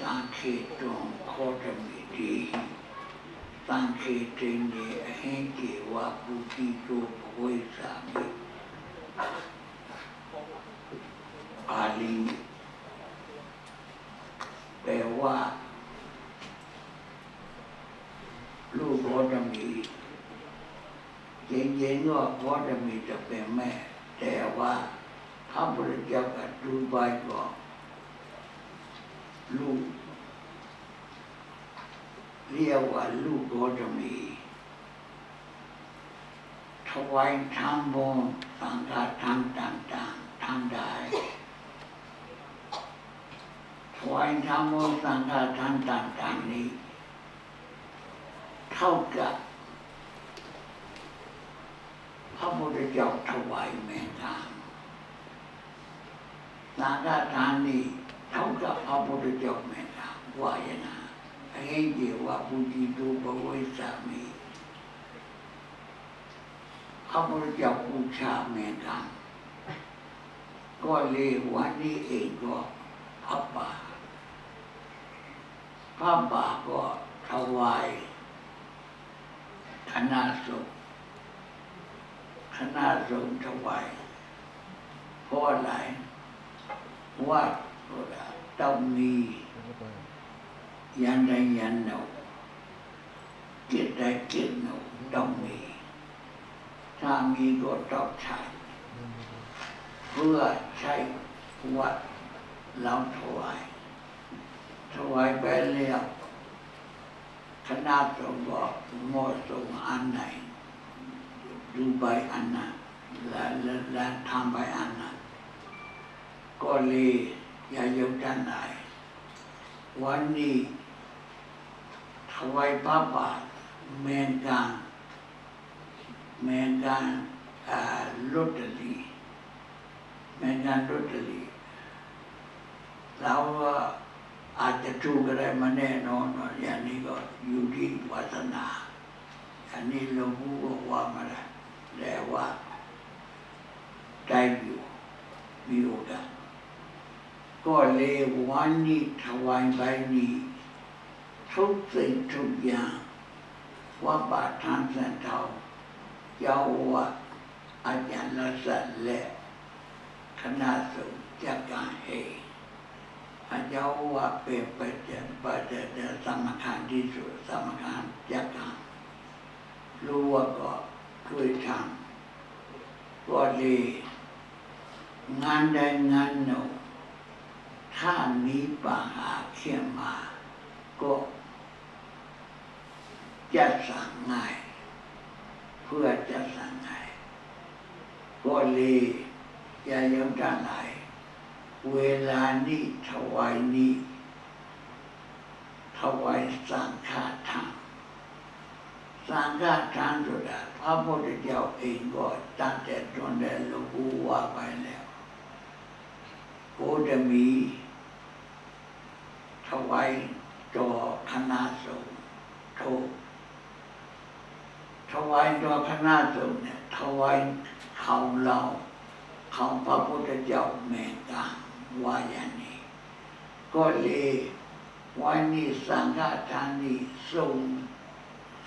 ทอดกระถิ่นไม่อดกระถิ่นไม่ได้ก็เลยพระบาทแข่งองค์ทรงเดชพระสัมมาสัมพุทธเจ้าตรัสไว้ว่าสังเขเทนามหาพลังสังเขตงโคตมิดีสังเขเตเนอเหเกวะปุติโตภเวสามิปาลีแปลว่าลูกโคตมีจริงๆก็โคตมีจะเป็นแม่ แต่ว่าพระพุทธเจ้าก็ดูไว้ก่อน ลูก เรียกว่าลูกโกตมีถวายทางบนสังฆทานต่างๆทำได้ถวายทางบนสังฆทานต่างๆนี้ เท่ากับพระพุทธเจ้าถวายแม่ทางสังฆทานนี้ เท่ากับพระพุทธเจ้าแม่นางวาอยนาให้เดียวว่าปุจิตูปเวสามีพระพุทธเจ้าบูชาแม่นาก็เลยวันนี้เองก็พระบาพระบาก็ถวายคณะสงฆ์คณะสงฆ์ถวายเพราะอะไรวัด ต้องมียันใดยันหนึ่งกิจใดกิจหนึ่งต้องมี ถ้ามีก็ต้องใช้เพื่อใช้วัดเราถวายถวายไปแล้วคณะสงฆ์บอกหมาะสมอันไหน ดูใบอันนั้นและและและทำใบอันนั้นก็เลย อย่าโยมท่านไหน วันนี้ถวายพระบาทเมนการเมนการลอตเตอรี่เมนการลอตเตอรี่เราอาจจะถูกอะไรมาแน่นอนอย่างนี้ก็อยู่ที่วาสนาอันนี้หลวงปู่บอกว่ามาแล้วแต่ว่าได้อยู่มีโอกาส ก็เลยวันนี้ถวายใบนี้ทุกสิ่งทุกอย่างว่าบาททานสันเทาเจ้าวัดอาจารย์ละสันและคณะสงฆ์จัดการเองอาจารย์ว่าเป็นประเด็นประเด็นสำคัญที่สุดสำคัญจัดการรู้ว่าก็ช่วยทำก็เลยงานใดงานหนึ่ง ถ้ามีปัญหาเข้นมา ก็จะสั่งง่าย เพื่อจะสั่งง่ายก็เลยยายังท่านไหนเวลานี้ถวายนี้ถวายสังฆทานสังฆทานสุดาพระพุทธเจ้าเองก็ตั้งแต่ตอนแรกหลวงปู่ว่าไปแล้วโคจะมี ถวายต่อคณะสงฆ์โทถวายต่อคณะสงฆ์เนี่ยถวายเขาเราเขาพระพุทธเจ้าแม่กลางว่าอย่างนี้ ก็เลยวันนี้สังฆทานนี้ทรง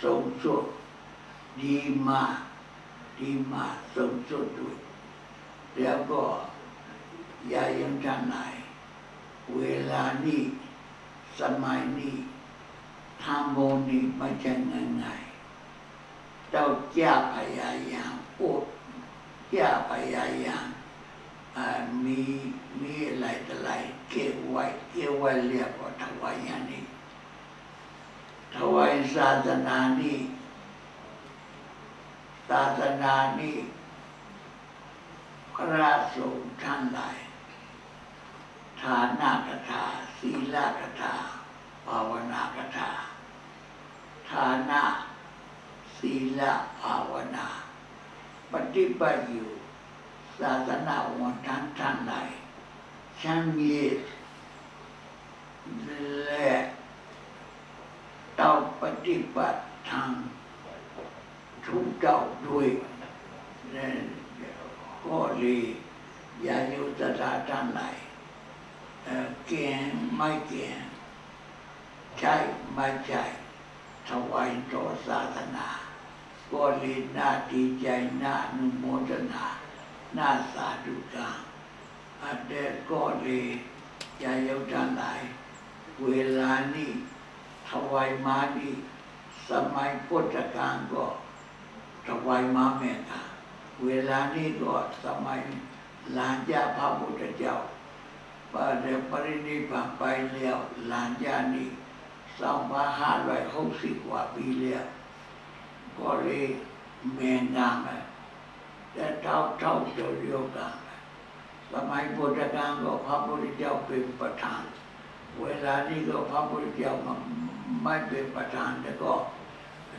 ทรงสุดดีมากดีมากทรงสุดด้วยแล้วก็ยายังท่านไหนเวลานี้ สมัยนี้ทำโมนี้ไม่ใช่ง่ายๆเราจะพยายามอดจะพยายามมีมีอะไรต่ออะไรเก็บไว้เก็บไว้เรียกว่าถวายอย่างนี้ถวายศาสนานี้ศาสนานี้พระสงฆ์ท่านหลาย ฐานากถาศีลากถาภาวนากถาทานะศีลภาวนาปฏิบัติอยู่ศาสนาวันทั้งท่านไหนช่างมีและต้องปฏิบัติทางทุกเจ้าด้วยและก็เลยอย่าอยู่ตราท่านไหน เก่งไม่เก่งใช่ไม่ใช่ถวายต่อศาสนาก็เลยน่าดีใจน่านุโมทนาน่าสาธุการอันเดก็เลยอย่าอยู่ท่านไหนเวลานี้ถวายมานี่สมัยพุทธกาลก็ถวายมาแม่กาเวลานี้ก็สมัยหลานยาพระพุทธเจ้า ปเดปรินิพพานไปแล้วหลานยานีสองพันห้าร้อยหกสิบกว่าปีแล้วก็เลยเมียงามแต่เท่าเท่าเดียวเดียวกันสมัยพุทธกาลก็พระพุทธเจ้าเป็นประธาน เวลานี้ก็พระพุทธเจ้ามันไม่เป็นประธานแต่ก็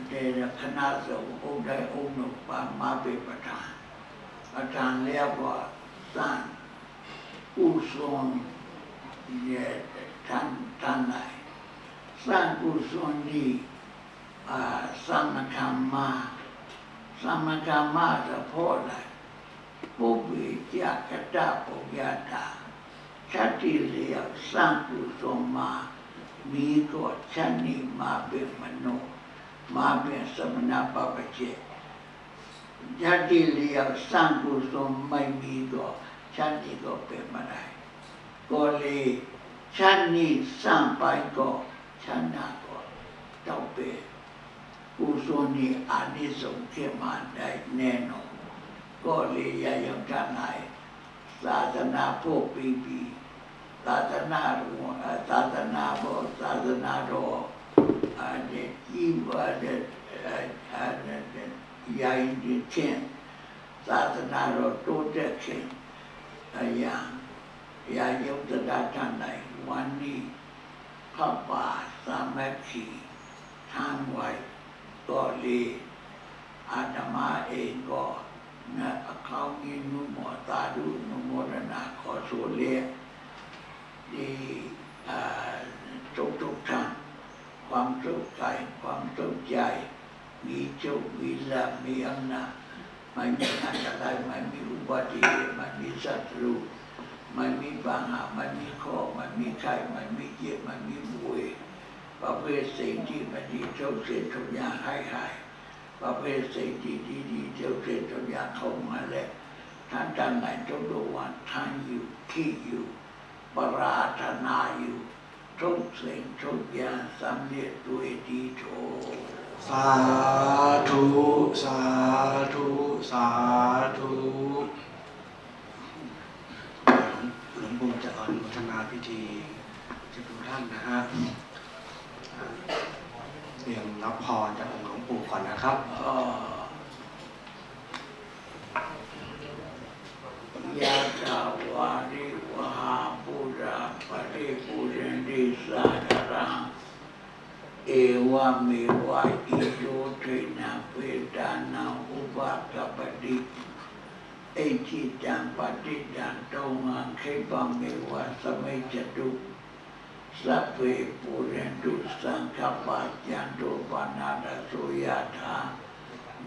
เดชคณะสงฆ์องค์ใดองค์หนึ่งมาเป็นประธาน ประธานแล้วก็สร้าง uzon je tan, tanaj. San uzon li a, samakama, samakama za pola, pubi tja kata pogjata, chati li san uzon ma, mi ko chani ma be mano, ma be samana babaje. Chati li san uzon ma mi ko, Shani Gope Marai. Kole Shani Sampai Go Shana Go Taupe. Usoni Anisong Kemandai Neno. Kole Yayam Kanai. Sadhana Po Bibi. Sadhana Ru. Sadhana Bo. Sadhana Ro. Ane Iwa Ane Ane Yain Chin. Sadhana Ro Tote Chin. ยาเป็นสมณปปเจชาติเลียวสร้างกุศลไม่มีก็ชันนี้ก็เป็นมาได้ก็เลยชันนี้สร้างไปก็ชันหน้าก็ต้อป้าสามเลยอย่ายังท่านไหนศาสนาพวกปีปีศาสนาหลวงเอ่อศาสนาโบศาสนาโรอันนี้ยิ่งกว่าเลี้ยอายังจะได้ท่านไหนวันนี้พระบาทสามัคคีทางไว้ก็เลยอาตมาเองก็นะเขามีนุโมตาดูนุโมทนาขอส่วนเรียกที่อ่าทุกทุกท่านความสุขกายความสุขใจ มีโชคมีลาภมีอำนาจ ไม่มีอันตรายไม่มีอุบัติเหตุไม่มีศัตรูไม่มีปัญหาไม่มีข้อไม่มีไข้ไม่มีเจ็บไม่มีป่วยประเภทสิ่งที่ไม่ดีเจ้าเสียทุกอย่างให้หายประเภทสิ่งที่ดีดีเจ้าเสียทุกอย่างเข้ามาแล้วท่านท่านไหนทุกดวงท่านอยู่ที่อยู่ปราถนาอยู่ทุกสิ่งทุกอย่างสำเร็จด้วยดีโท สาธุสาธุสาธุหลวงปู่จะอนุโมทนาพิธีจะทุกท่านนะฮะอ่าเตรียมรับพรจากองค์หลวงปู่ก่อนนะครับอ่ายะตาวาริวหาปุราปริปุเรนติสาคารัง เอวะเมวะอิโตเทนะเปตานังอุปากปปติเอจิตังปฏิตังตงังเขปังเมวะสมัยจตุสัพเพปุเรนตุสังคปาจันโตปานาดาสุยาธา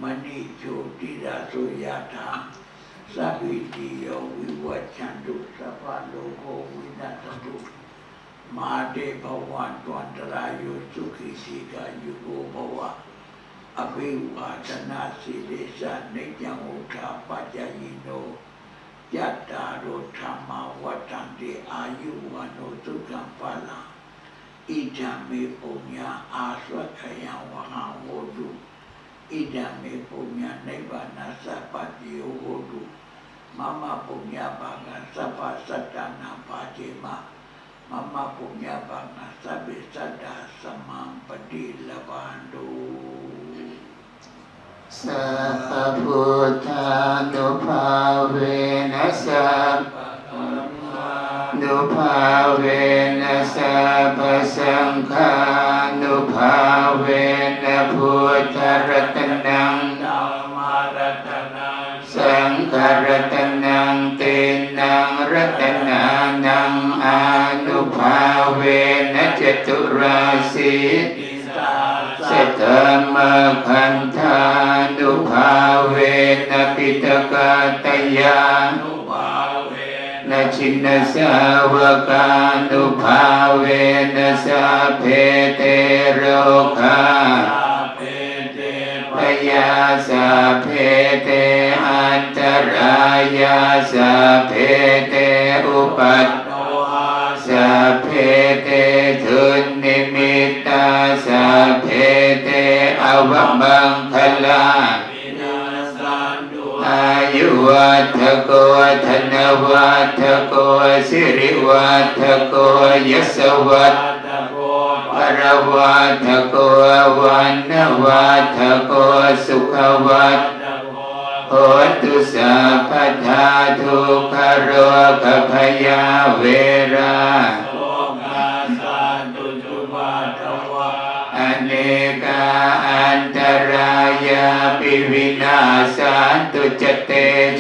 มณีโชติดาสุยาธาสัพพิติโยวิวัชชันตุสัพพ မာတေဘဝတွန်တရာယုစုခိစီကယုကိုဘဝအဘိဝါဒနာစီလေသနိယံဥထာပัจจယိနောယတ္တာရောဓမ္မဝတ္တံတေအာယုဝနောဒုက္ခပါလံဣဒံမေပုညာအာသဝကယံဝဟံဝတုဣဒံမေပုညာနိဗ္ဗာနသဗ္ဗတိယောဝတုမမပုညာဘာဂံသဗ္ဗသတ္တနာပါတိမ มามาปุญญาบังสัพเพสัตตาสมังปฏิลบานดูสัพพุทธานุภาเวนะสสัพนุภาเวนะสสัพสังฆานุภาเวนะพุทธรต ราสีอิสาเสสัตมะคันธานุภาเวนะปิตกาตยานุภาเวนาชินสาวกานุภาเวนะสาเพเตโรคาเพเตพยาสาเพเตอันตรายาสาเพเตอุปัต เพเตทุนนิมิตาสาเพเตอวมังคลาอายุวัฏโกธนวัฏโกสิริวัฏโกยสวัฏปัตโกปรวัฏโกวันวัฏโกสุขวัฏปัตต โกโหตุสัพพทาทุกขโรคพยาเวราโลกาสันตุจุปัตตวะอเนกาอันตรายาปิวินาสันตุจเต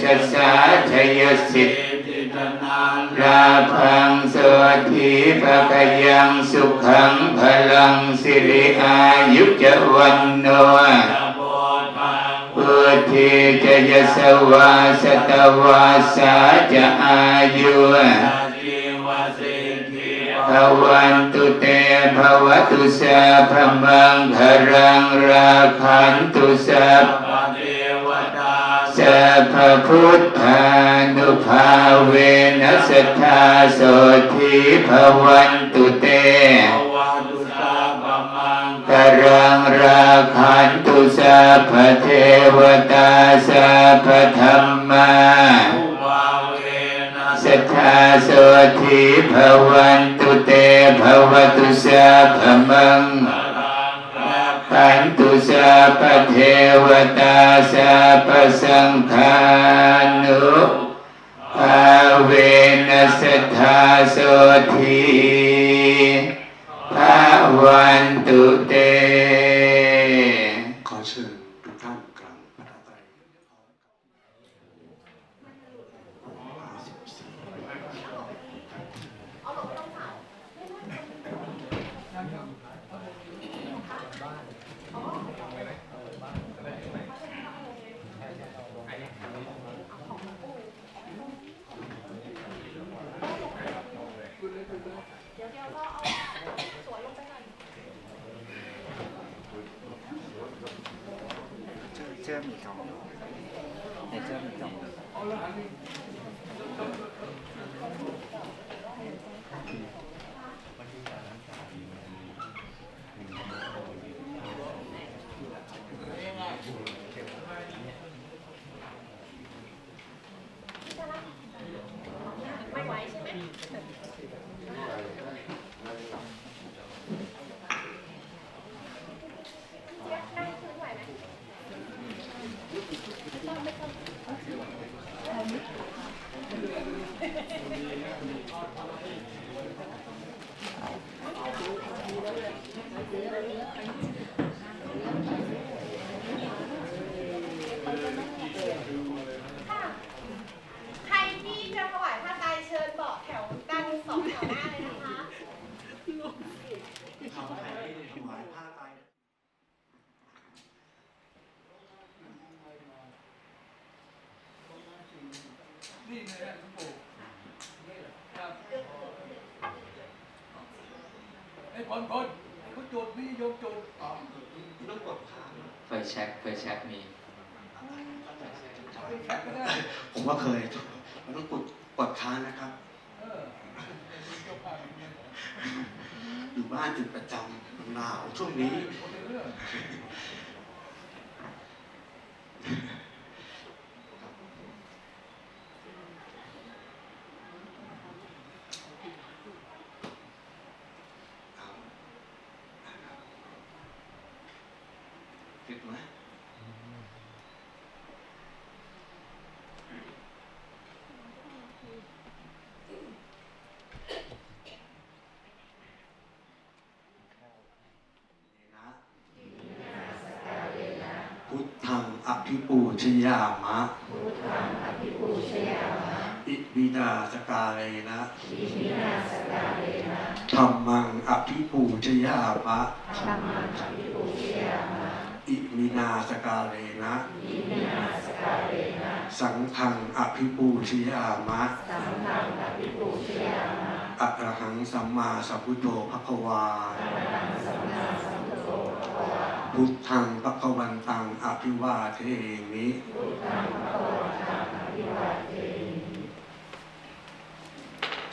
ชะสาชยสิทธิติตนังราพังสวัสดีภะกยังสุขังพลังสิริอายุจวันโนตะโพธังพุท ธิจะยสวาสตวาสาจะอายุวสิทธิภวันตุเตภวตุสาพมังครังราคันตุสัพเทวตาสัพพุทธานุภาเวนัสทธาโสธีภวันตุเตภ รังราคันตุสัพเทวตาสัพธรรมาอุปาเวนะสัทธาโสธีภวันตุเตภวตุสัพพมังสรังรักขันตุสัพเทวตาสัพสังฆานุภาเวนัสทธาโสธี วันตุเต ขอเชิญทุกท่านกลางพระตาไตรห้าสิบสี่ เชื่อมีกล่องในเชื่อมีกล่อง ไม่ไหวใช่ไหมเจี๊ยบนั่งพื้นไหวไหมไม่ต้องไม่ต้องค่ะ ใครที่จะถวายผ้าไตรเชิญบอกแถวด้านสองแถวหน้าเลยนะคะ ทำให้ถวายผ้าไตร นี่ไงหลวงปู่ครับไอ้พลพลไอ้เขาโจทย์พี่โยมโจทย์อ๋อ ต้องกดค้าง ไฟแช็กไฟแช็กมี ไปแช็กก็ได้ ผมว่าเคยมันต้องกดกดค้างนะครับ เออเจ้าภาพอย่างเงี้ย อยู่ บ้านเป็นประจำหนาวช่วงนี้ คนละเรื่อง เอาติดไหม พุทธังอภิปูชยามะอิบินาสกาเลนะธรรมังอภิปูชยามะอิมินาสกาเลนะสังฆังอภิปูชยามะอะระหังสัมมาสัมพุทโธภควา พุทธังปะคะวันตังอภิวาเทมิ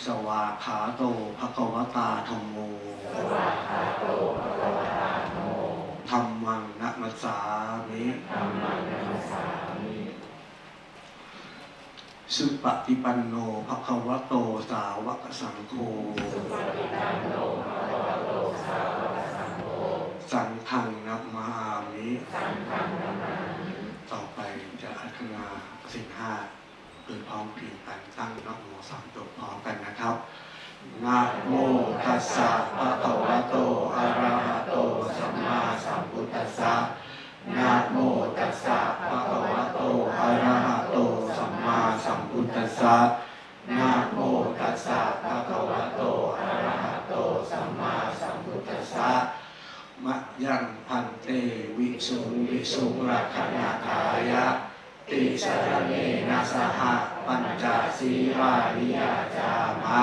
สวาขาโตภะควตาธรรมโมธรรมังนะมัสามิสุปฏิปันโนภะคะวะโตสาวกสังโฆสุปฏิปันโนภะคะวะโตสาว สิ่งห้าโดยพร้อมเพรียงกันตั้งนโมสามจบพร้อมกันนะครับนะโมตัสสะภะคะวะโตอะระหะโตสัมมาสัมพุทธัสสะนะโมตัสสะภะคะวะโตอะระหะโตสัมมาสัมพุทธัสสะนะโมตัสสะภะคะวะโตอะระหะโตสัมมาสัมพุทธัสสะมะยังพันเตวิสุงวิสุงรักขณาทายะ สรเนนะสหปัญจศีวานิยาจามะ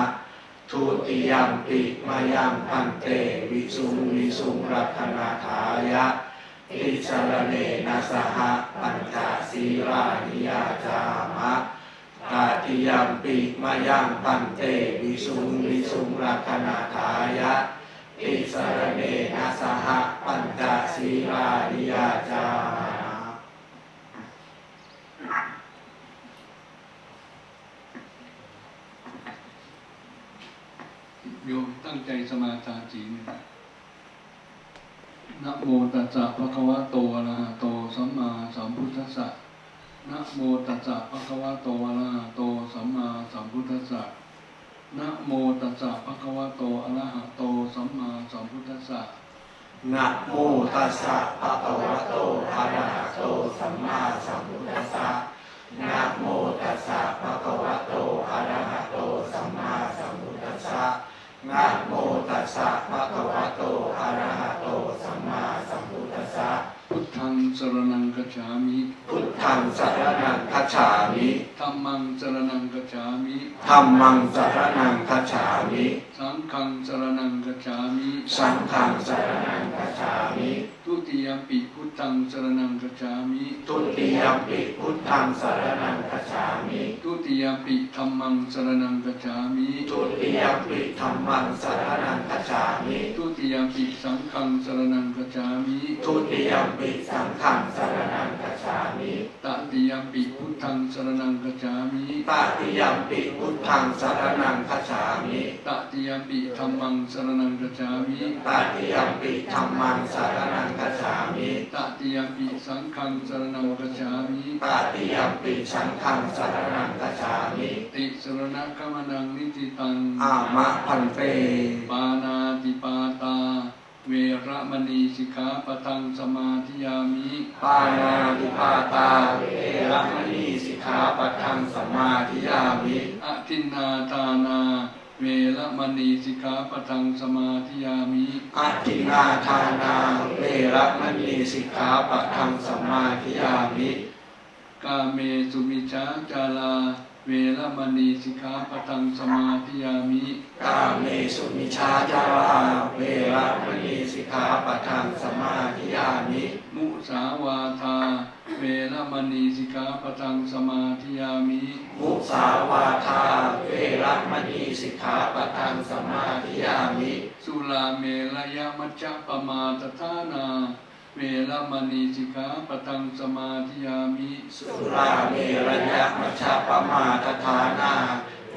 ทุติยมปิมายังพันเตวิสุงวิสุงรักขณาทายะติสรเนนะสหปัญจศีวานิยาจามะตาติยมปิมายังพันเตวิสุงวิสุงรักขณาทายะติสรเนนะสหปัญจศีลานิยาจามา โยมตั้งใจสมาทานศีลนะนะโมตัสสะภะคะวะโตอะระหะโตสัมมาสัมพุทธัสสะนะโมตัสสะภะคะวะโตอะระหะโตสัมมาสัมพุทธัสสะนะโมตัสสะภะคะวะโตอะระหะโตสัมมาสัมพุทธัสสะนะโมตัสสะภะคะวะโตอะระหะโตสัมมาสัมพุทธัสสะนะโมตัสสะภะคะวะโตอะระหะโตสัมมาสัมพุทธัสสะ นะโมตัสสะภะคะวะโตอะระหะโตสัมมาสัมพุทธัสสะพุทธังสรณังกัจฉามิพุทธังสรณังคัจฉามิธัมมังสรณังกัจฉามิธัมมังสรณังคัจฉามิ สังฆังสรณังกัจฉามิ สังฆังสรณังคัจฉามิ ทุติยมปิพุทธังสรณังกัจฉามิทุติยมปิพุทธังสรณังคัจฉามิทุติยมปิธัมมังสรณังกัจฉามิทุติยมปิธัมมังสรณังคัจฉามิทุติยมปิสังฆังสรณังกัจฉามิทุติยมปิสังฆังสรณังคัจฉามิตติยมปิพุท ธังสรณังกัจฉามิตติยมปิพุทธังสรณังคัจฉามิตติยมปิธัมมังสรณังกัจฉามิตติยมปิธัมมังสรณังคัจฉามิตติยมปิสังฆังสรณังกัจฉามิตติยมปิสังฆังสรณังคัจฉามิติสรณคมนังนิติตังอามะพันเตปานาติปาตา เวระมณีสิกขาปะทังสมาธิยามิปานาติปาตาเวรมณีสิกขาปัทังสมมาธิยามิอทินนาทานา เวระมณีสิกขาปะทังสมาธิยามิอาทินาทานาเวรมณีสิกขาปัทังสมมาธิยามิ กาเมสุมิจฉาจารา เวระมณีสิกขาปะทังสมาธิยามิกาเมสุมิชาจาราเวรมณีสิกขาปัทังสมมาธิยามิมุสาวาทาเวระมณีสิกขาปะทังสมาธิยามิมุสาวาทา เวรมณีสิกขาปัทังสมมาธิยามิ สุลาเมรยมัจจปมาตทานา เวระมณีสิกขาปะทังสมาธิยามิสุราเมรยะมัชฌปปมาทฐานา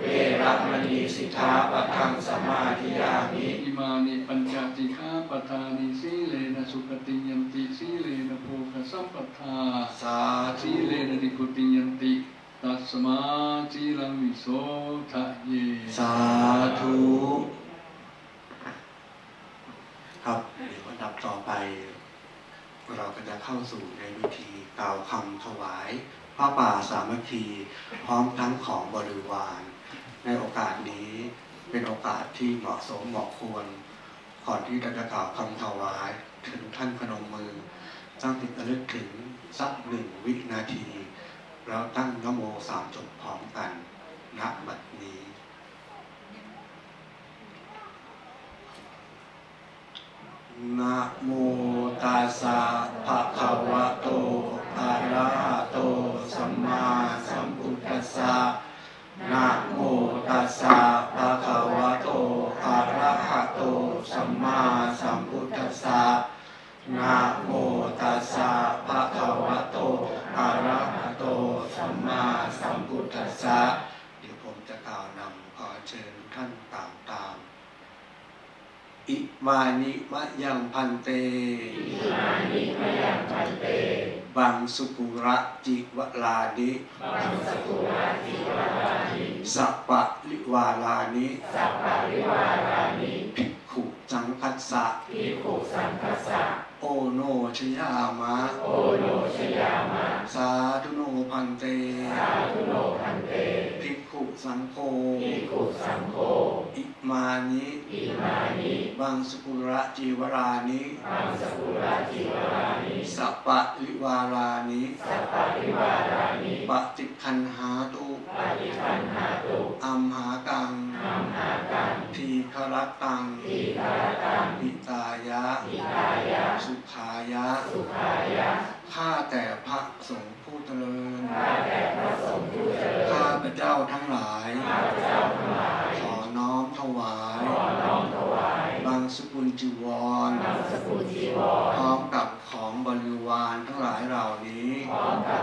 เวรมณีสิกขาปัทังสมมาธิยามิอิมานิปัญจติฆาปทานิสีเลนะสุขติยันติสีเลนะโภคสัมปทาสาสีธุเลนะดิพุติยันติตัสมาสีลังวิโสทะเย สาธุครับเดี๋ยวอันดับต่อไป เราก็ จะเข้าสู่ในวิธีกล่าวคำถวายพระป่าสามัคคี พร้อมทั้งของบริวาร ในโอกาสนี้เป็นโอกาสที่เหมาะสมเหมาะควรก่อนที่จะกล่าวคำถวายถึงท่านพนมมือ ตั้งจิตระลึกถึงสักหนึ่งวินาที แล้วตั้งนโมสามจบพร้อมกันณบัดนี้ นะโมตัสสะภะคะวะโตอะระหะโตสัมมาสัมพุทธัสสะนะโมตัสสะภะคะวะโตอะระหะโตสัมมาสัมพุทธัสสะนะโมตัสสะภะคะวะโต อะระหะโต สัมมาสัมพุทธัสสะ เดี๋ยวผมจะกล่าวนำขอเชิญท่านตามตาม อิ มานิมะยังพันเตอิมานิมะยังพันเต บังสุกุระจิวลานิบังสุกุระจิวลานิ สัปปะลิวาลานิ สัปปะลิวาลานิ ภิกขุสังคัสสะภิกขุสังคัสสะ โอโนชยามะ โอโนชยามะ สาธุโนพันเต สาธุโนพันเตภิกขุ สังโฆภิกขุสังโฆอิมานิอิมานิบังสกุระจีวรานิบังสกุระจีวรานิสัปปะลิวารานิสัปปะลิวารานิปฏิคันหาตุปฏิคันหาตุอัมหากังอัมหากังทีครตังทีครตังปิตายะปิตายะ สุขายะสุขายะ ข้าแต่พระสงฆ์ผู้เจริญข้าแต่พระสงฆ์ผู้เจริญข้าพระเจ้าทั้งหลายข้าพระเจ้าทั้งหลายขอน้อมถวายขอน้อมถวายบางสกุลจีวรบางสกุลจีวร พร้อมกับของบริวารทั้งหลายเหล่านี้พร้อมกั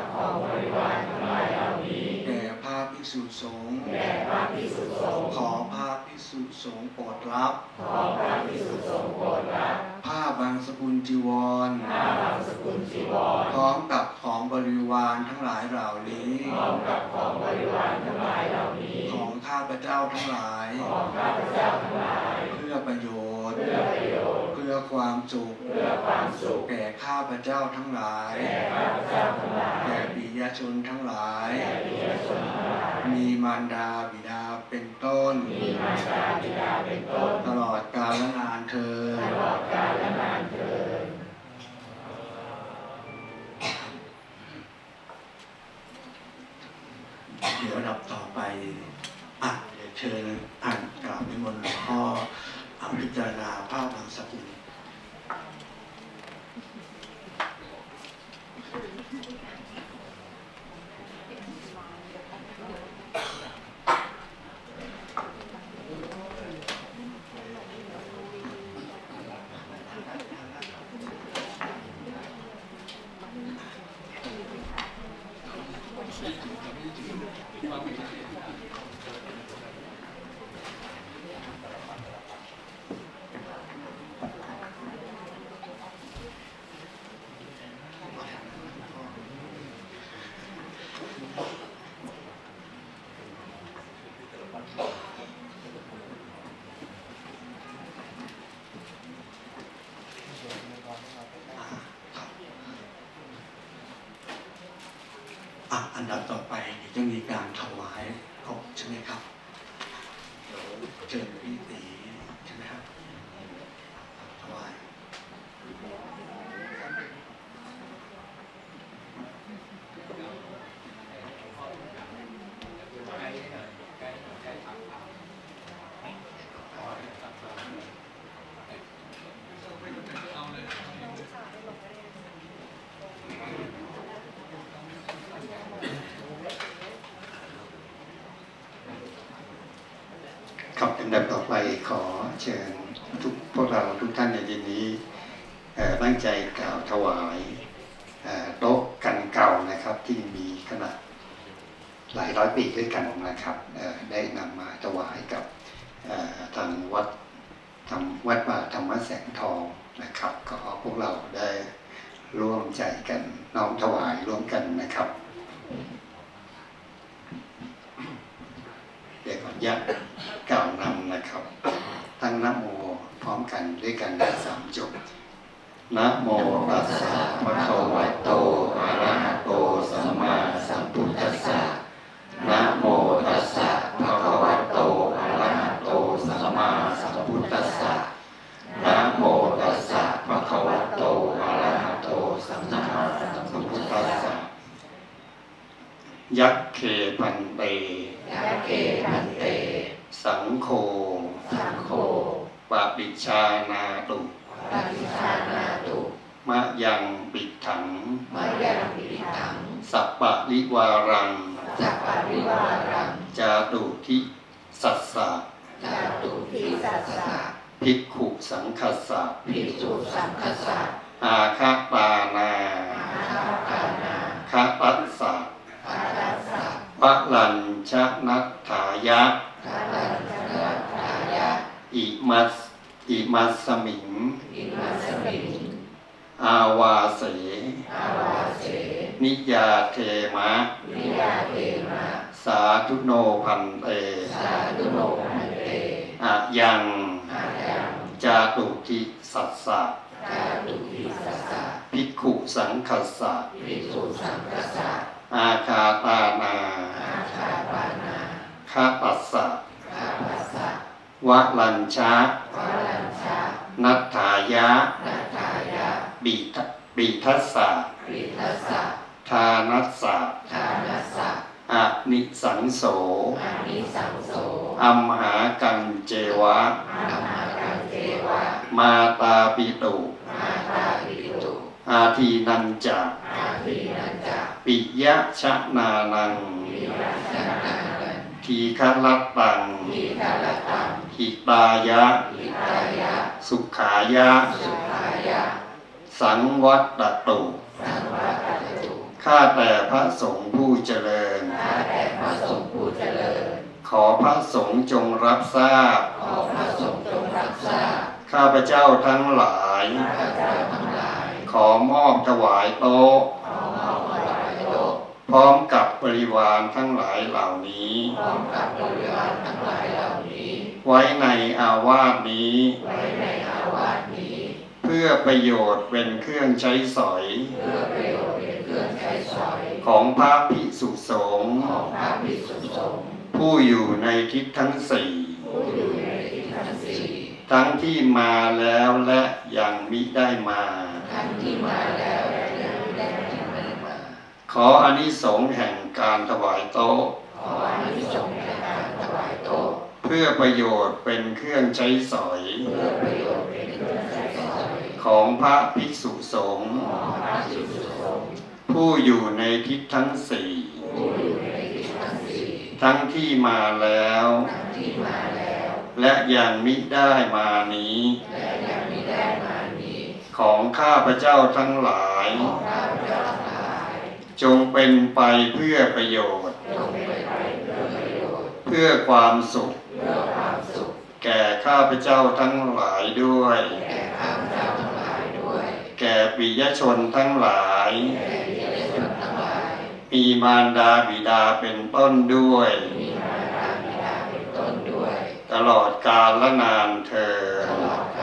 ภิกษุสงฆ์แด่พระภิกษุสงฆ์ขอพระภิกษุสงฆ์โปรดรับ ขอพระภิกษุสงฆ์โปรดรับผ้าบางสกุลจีวรผ้าบางสกุลจีวรพร้อมกับของบริวารทั้งหลายเหล่านี้พร้อมกับของบริวารทั้งหลายเหล่านี้ ของข้าพเจ้าทั้งหลาย ของข้าพเจ้าทั้งหลาย เพื่อประโยชน์ เพื่อประโยชน์ เพื่อความสุข เพื่อความสุข แก่ข้าพเจ้าทั้งหลาย แก่ข้าพเจ้าทั้งหลาย แก่ปิยชนทั้งหลาย แก่ปิยชนทั้งหลาย มีมารดาบิดาเป็นต้น มีมารดาบิดาเป็นต้น ตลอดกาลนานเธอญตลอดกาลนานเธอญเดี๋ยวลำดับต่อไปอะเดี๋ยวเชิญอ่านกล่าวนิมนต์หลวงพ่ออะพิจารณา อันดับต่อไปเดี๋ยวจะมีการถวายครบใช่ไหมครับ เดี๋ยวเชิญพี่ตีใช่ไหมครับถวาย ครับอันดับต่อไปขอเชิญทุกพวกเราทุกท่านในที่นี้เอ่อตั้งใจกล่าวถวายโต๊ะกันเก่านะครับที่มีขนาดหลายร้อยปีด้วยกันนะครับได้นำมาถวายกับทางวัดทำวัดป่าธรรมแสงทองนะครับก็ขอพวกเราได้ร่วมใจกันน้อมถวายร่วมกันนะครับเดี๋ยวขออนุญาต งนะโมพร้อมกันด้วยกันสามจบนะโมตัสสะภะคะวะโตอะระหะโตสัมมาสัมพุทธัสสะนะโมตัสสะภะคะวะโตอะระหะโตสัมมาสัมพุทธัสสะนะโมตัสสะภะคะวะโตอะระหะโตสัมมาสัมพุทธัสสะยักเคปันเตยักเคปันเต สังโฆสังโฆ ปฏิชานาตุปฏิชานาตุมะยังปิดถัง มะยังปิถัง สัปปะริวารัง สัพปะริวารัง จาตุทิสัสสะจาตุทิสัสสะภิกขุสังคัสสะภิกษุสังฆสะอาคาปานาอาคาปานาคาปัสสะปารัสสะวะลัญชนัตถายะกาลันทนาทายะอิมัส อิมัสสมิงอิมัสมิง อาวาเสอาวาเสนิยาเทมะนิยาเทมะ สาธุโนพันเตสาธุโนพันเตอะยังอายัง จาตุทิสัสสะจาตุทิสัสสะ ภิกขุสังคัสสะภิกษุสังฆสะอาคาตานาอาคาปานาคาปัสสะคาปัสสะ วะลัญชะวาลัญชานัตถายะนาทายะบิทบิทัสสะปริทัสสะทานัสสะทานัสสะอะนิสังโสอานิสังโสอัมหากังเจวะอามากังเทวะมาตาปิตุมาตาปิตุอาทีนันจะอาภินันจะปิยะชะนานังวิรัชนานัน ทีฆลัตตังทิคารตังหิตายะอิตายะ สุขายะ สุขายะ สังวัตตุสังวัตตุ ข้าแต่พระสงฆ์ผู้เจริญ ข้าแต่พระสงฆ์ผู้เจริญ ขอพระสงฆ์จงรับทราบ ขอพระสงฆ์จงรับทราบ ข้าพเจ้าทั้งหลาย ข้าพเจ้าทั้งหลาย ขอมอบถวายโต๊ะ ขอมอบถวายโต๊ะ พร้อมกับ บริวารทั้งหลายเหล่านี้ พร้อมกับบริวารทั้งหลายเหล่านี้ ไว้ในอาวาสนี้ ไว้ในอาวาสนี้ เพื่อประโยชน์เป็นเครื่องใช้สอย เพื่อประโยชน์เป็นเครื่องใช้สอย ของพระภิกษุสงฆ์ของพระภิกษุสงฆ์ผู้อยู่ในทิศทั้งสี่ผู้อยู่ในทิศทั้งสี่ทั้งที่มาแล้วและยังมิได้มา ทั้งที่มาแล้วและยังไม่ได้มา ขออานิสงส์แห่งการถวายโต๊ะ ขออานิสงส์แห่งการถวายโต๊ะ เพื่อประโยชน์เป็นเครื่องใช้สอย เพื่อประโยชน์เป็นเครื่องใช้สอย ของพระภิกษุสงฆ์ของพระภิกษุสงฆ์ผู้อยู่ในทิศทั้งสี่ผู้อยู่ในทิศทั้งสี่ ทั้งที่มาแล้วทั้งที่มาแล้วและยังมิได้มานี้และยังไม่ได้มานี้ของข้าพเจ้าทั้งหลาย จงเป็นไปเพื่อประโยชน์จงเป็นไปเพื่อประโยชน์ เพื่อความสุขเพื่อความสุขแก่ข้าพเจ้าทั้งหลายด้วยแก่ข้าพเจ้าทั้งหลายด้วย แก่ปิยชนทั้งหลายแก่เยาวชนทั้งหลายมีมารดาบิดาเป็นต้นด้วยมีมารดาบิดาเป็นต้นด้วย ตลอดกาลและนานเธอต